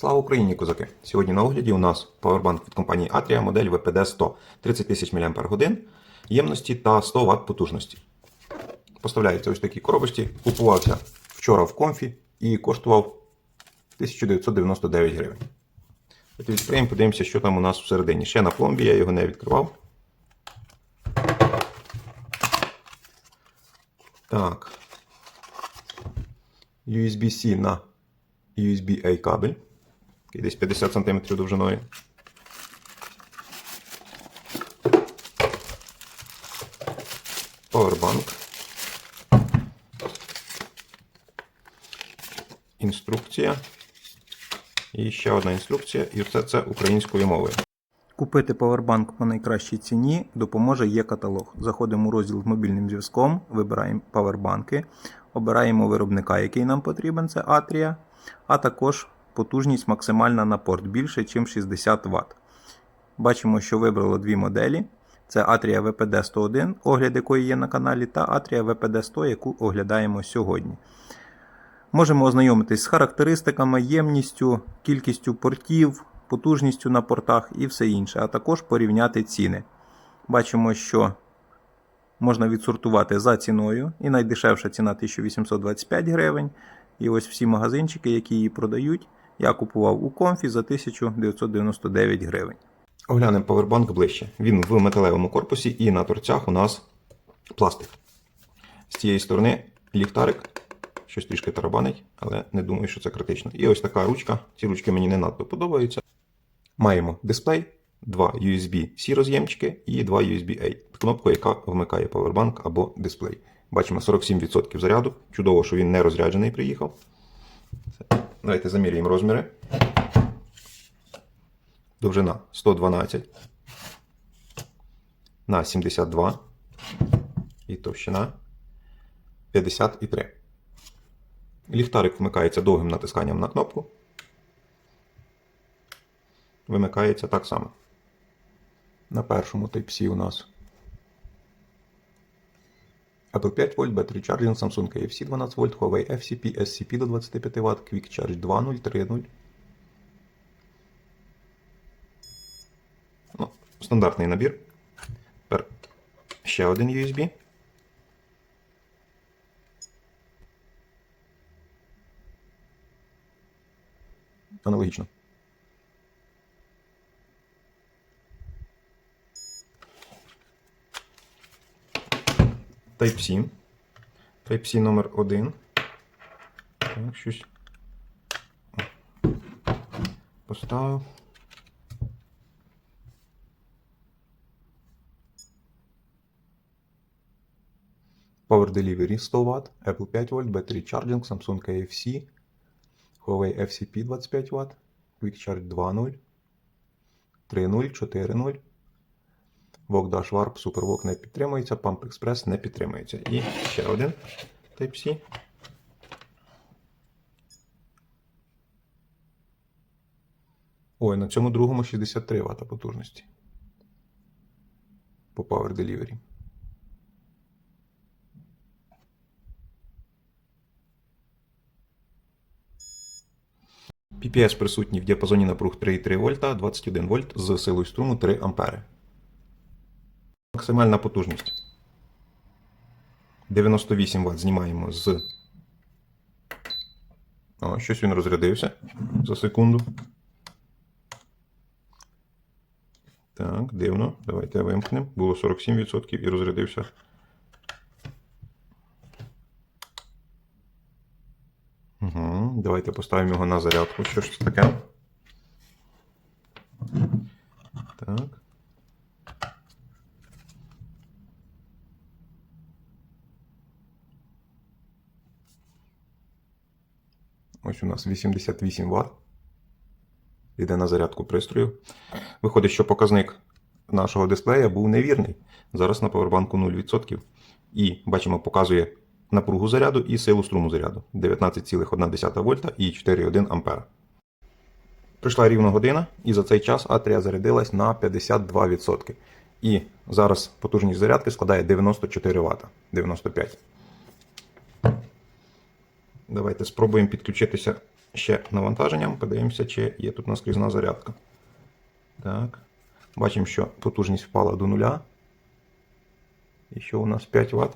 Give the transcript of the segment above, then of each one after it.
Слава Україні, козаки! Сьогодні на огляді у нас павербанк від компанії Atria модель VPD 100 30 тисяч мАч ємності та 100 Вт потужності. Поставляється ось такі коробочці. Купувався вчора в комфі і коштував 1999 гривень. От відкриємо, подивимося, що там у нас всередині. Ще на пломбі, я його не відкривав. Так. USB-C на USB-A кабель. Такий десь 50 см довжиною. Powerbank. Інструкція. І ще одна інструкція, і все це українською мовою. Купити павербанк по найкращій ціні допоможе є каталог. Заходимо у розділ з мобільним зв'язком, вибираємо павербанки, обираємо виробника, який нам потрібен, це Atria, а також потужність максимальна на порт більше, ніж 60 Вт. Бачимо, що вибрало дві моделі. Це Atria VPD 101, огляд якої є на каналі, та Atria VPD 100, яку оглядаємо сьогодні. Можемо ознайомитись з характеристиками, ємністю, кількістю портів, потужністю на портах і все інше, а також порівняти ціни. Бачимо, що можна відсортувати за ціною, і найдешевша ціна 1825 гривень. І ось всі магазинчики, які її продають, я купував у комфі за 1999 гривень. Оглянемо павербанк ближче. Він в металевому корпусі і на торцях у нас пластик. З цієї сторони ліхтарик, щось трішки тарабанить, але не думаю, що це критично. І ось така ручка. Ці ручки мені не надто подобаються. Маємо дисплей, два USB-C роз'ємчики і два USB-A. Кнопку, яка вмикає павербанк або дисплей. Бачимо 47% заряду. Чудово, що він не розряджений приїхав. Давайте заміряємо розміри. Довжина 112 на 72 і товщина 53. Ліхтарик вмикається довгим натисканням на кнопку. Вимикається так само. На першому Type-C у нас Apple 5 вольт, Battery Charging, Samsung KFC 12 вольт, Huawei FCP, SCP до 25 Вт, Quick Charge 2.0, 3.0. Ну, стандартний набір. Тепер ще один USB. Аналогічно. Type-C. Type-C номер 1. Так, щось. Поставив. Power Delivery 100 Вт, Apple 5 вольт, Battery Charging, Samsung KFC, Huawei FCP 25 Вт, Quick Charge 2.0, 3.0, 4.0. Dash Warp SuperVOOC не підтримується, Pump Express не підтримується. І ще один Type-C. Ой, на цьому другому 63 Вт потужності. По Power Delivery. PPS присутній в діапазоні напруг 3,3 вольта, 21 вольт з силою струму 3 ампери. Максимальна потужність. 98 Вт знімаємо з. О, щось він розрядився за секунду. Так, дивно. Давайте вимкнемо. Було 47% і розрядився. Угу. Давайте поставимо його на зарядку. Що ж це таке? Так. Ось у нас 88 Вт. Йде на зарядку пристрою. Виходить, що показник нашого дисплея був невірний. Зараз на повербанку 0%. І бачимо, показує напругу заряду і силу струму заряду 19,1 вольта і 4,1 ампера. Прийшла рівно година, і за цей час Атрія зарядилась на 52%. І зараз потужність зарядки складає 94 Вт. 95. Давайте спробуємо підключитися ще навантаженням, подивимося, чи є тут наскрізна зарядка. Так. Бачимо, що потужність впала до нуля. І що у нас 5 Вт?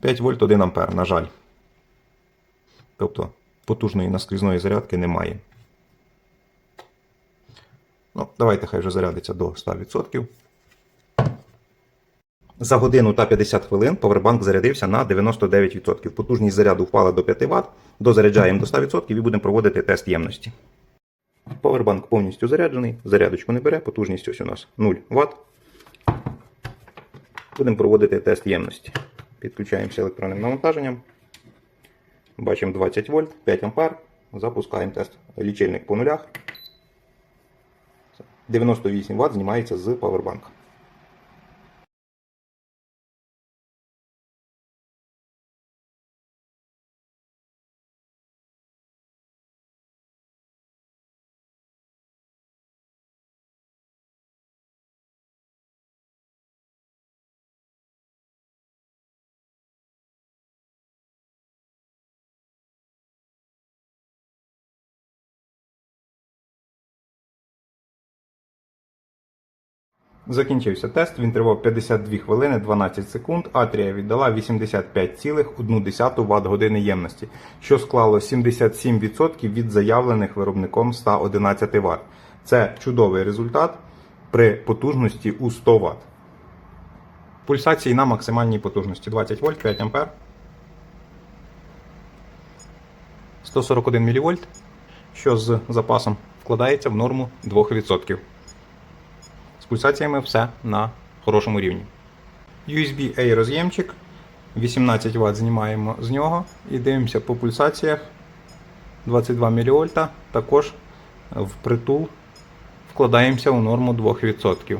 5 вольт 1 ампер, на жаль. Тобто потужної наскрізної зарядки немає. Ну, давайте хай вже зарядиться до 100%. За годину та 50 хвилин повербанк зарядився на 99%. Потужність заряду впала до 5 Вт. Дозаряджаємо до 100% і будемо проводити тест ємності. Повербанк повністю заряджений, зарядочку не бере, потужність ось у нас 0 Вт. Будемо проводити тест ємності. Підключаємося електронним навантаженням. Бачимо 20 вольт, 5 ампер. Запускаємо тест. Лічильник по нулях. 98 Вт знімається з павербанка. Закінчився тест, він тривав 52 хвилини 12 секунд. Атрія віддала 85,1 Вт години ємності, що склало 77% від заявлених виробником 111 Вт. Це чудовий результат при потужності у 100 Вт. Пульсації на максимальній потужності 20 вольт, 5 ампер. 141 мВ, що з запасом вкладається в норму 2%. Пульсаціями все на хорошому рівні. USB-A роз'ємчик. 18 Вт знімаємо з нього і дивимося по пульсаціях. 22 мВ. Також в притул вкладаємося у норму 2%.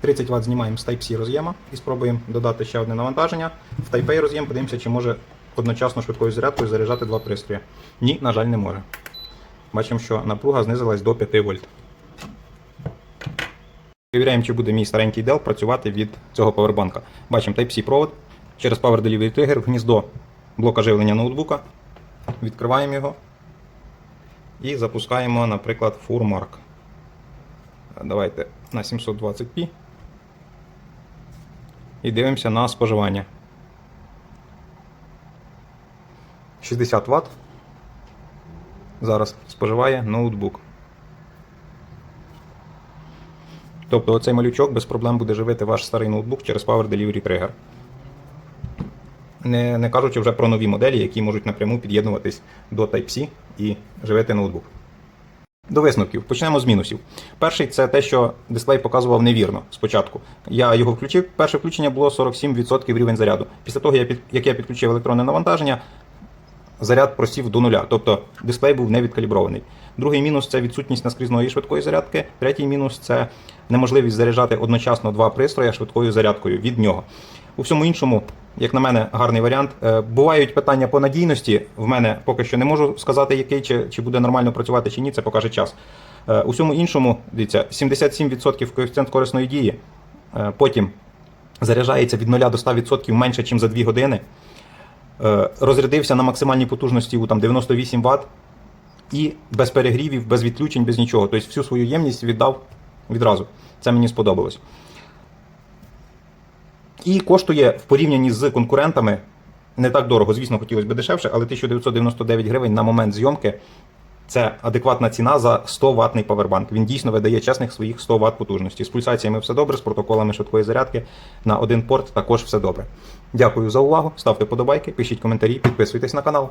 30 Вт знімаємо з Type-C роз'єма і спробуємо додати ще одне навантаження. В Type-A роз'єм подивимося, чи може одночасно швидкою зарядкою заряджати два пристрої. Ні, на жаль, не може. Бачимо, що напруга знизилась до 5 вольт. Перевіряємо, чи буде мій старенький Dell працювати від цього павербанка. Бачимо Type-C провод через Power Delivery Trigger в гніздо блока живлення ноутбука. Відкриваємо його і запускаємо, наприклад, FurMark. Давайте на 720p. І дивимося на споживання. 60 Вт. Зараз споживає ноутбук. Тобто оцей малючок без проблем буде живити ваш старий ноутбук через Power Delivery Trigger. Не, не кажучи вже про нові моделі, які можуть напряму під'єднуватись до Type-C і живити ноутбук. До висновків. Почнемо з мінусів. Перший це те, що дисплей показував невірно спочатку. Я його включив. Перше включення було 47% рівень заряду. Після того, як я підключив електронне навантаження, заряд просів до нуля, тобто дисплей був не відкалібрований. Другий мінус це відсутність наскрізної швидкої зарядки. Третій мінус це неможливість заряджати одночасно два пристрої швидкою зарядкою від нього. У всьому іншому, як на мене, гарний варіант. Е, Бувають питання по надійності. В мене поки що не можу сказати, який чи, чи буде нормально працювати чи ні, це покаже час. Е, У всьому іншому, дивіться, 77% коефіцієнт корисної дії. Е, Потім заряджається від 0 до 100% менше, ніж за 2 години. Розрядився на максимальній потужності у там 98 Вт і без перегрівів, без відключень, без нічого. Тобто всю свою ємність віддав відразу. Це мені сподобалось. І коштує в порівнянні з конкурентами не так дорого. Звісно, хотілося б дешевше, але 1999 гривень на момент зйомки це адекватна ціна за 100 ватний павербанк. Він дійсно видає чесних своїх 100 Вт потужності. З пульсаціями все добре, з протоколами швидкої зарядки на один порт також все добре. Дякую за увагу. Ставте подобайки, пишіть коментарі, підписуйтесь на канал.